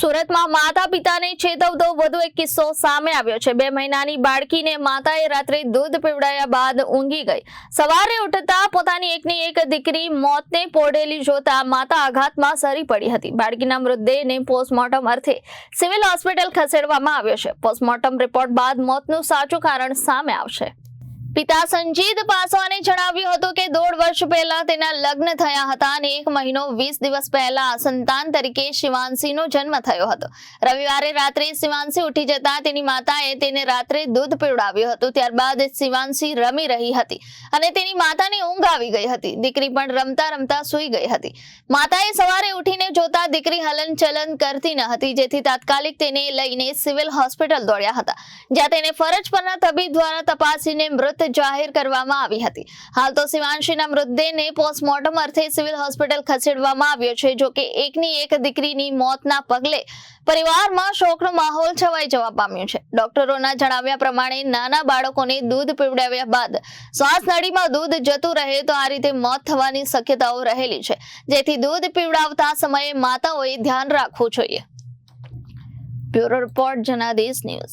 સુરતમાં માતા પિતાને છેતવતો વધુ એક કિસ્સો સામે આવ્યો છે. બે મહિનાની બાળકીને માતાએ રાત્રે દૂધ પીવડાયા બાદ ઊંઘી ગઈ. સવારે ઉઠતા પોતાની એકની એક દીકરી મોતને પોઢેલી જોતા માતા આઘાતમાં સરી પડી હતી. બાળકીના મૃતદેહને પોસ્ટમોર્ટમ અર્થે સિવિલ હોસ્પિટલ ખસેડવામાં આવ્યો છે. પોસ્ટમોર્ટમ રિપોર્ટ બાદ મોતનું સાચું કારણ સામે આવશે. પિતા સંજીત પાસવાને જણાવ્યું હતું કે દોઢ વર્ષ પહેલા તેના લગ્ન થયા હતા અને એક મહિનો વીસ દિવસ પહેલા સંતાન તરીકે શિવાંશીનો જન્મ થયો હતો. રવિવારે રાત્રે શિવાંશી ઉઠી જતા તેની માતાએ તેને રાત્રે દૂધ પીવડાવ્યું હતું. ત્યારબાદ શિવાંશી રમી રહી હતી અને તેની માતાને ઊંઘ આવી ગઈ હતી. દીકરી પણ રમતા રમતા સૂઈ ગઈ હતી. માતાએ સવારે ઉઠીને જોતા દીકરી હલનચલન કરતી ન હતી, જેથી તાત્કાલિક તેને લઈને સિવિલ હોસ્પિટલ દોડ્યા હતા. જ્યાં તેને ફરજ પરના તબીબ દ્વારા તપાસીને જાહેર કરવામાં આવી હતી. હાલ તો શિવાંશીના મૃતદેહને પોસ્ટમોર્ટમ અર્થે સિવિલ હોસ્પિટલ ખસેડવામાં આવ્યો છે, જો એકની એક દીકરીની મોતના પગલે પરિવારમાં શોકનો માહોલ છવાઈ જવા પામ્યો છે. ડોક્ટરોના જણાવ્યા પ્રમાણે નાના બાળકોને દૂધ પીવડાવ્યા બાદ શ્વાસ નળીમાં દૂધ જતું રહે તો આ રીતે મોત થવાની શક્યતાઓ રહેલી છે. જેથી દૂધ પીવડાવતા સમયે માતાઓએ ધ્યાન રાખવું જોઈએ. Bureau report Janadesh news.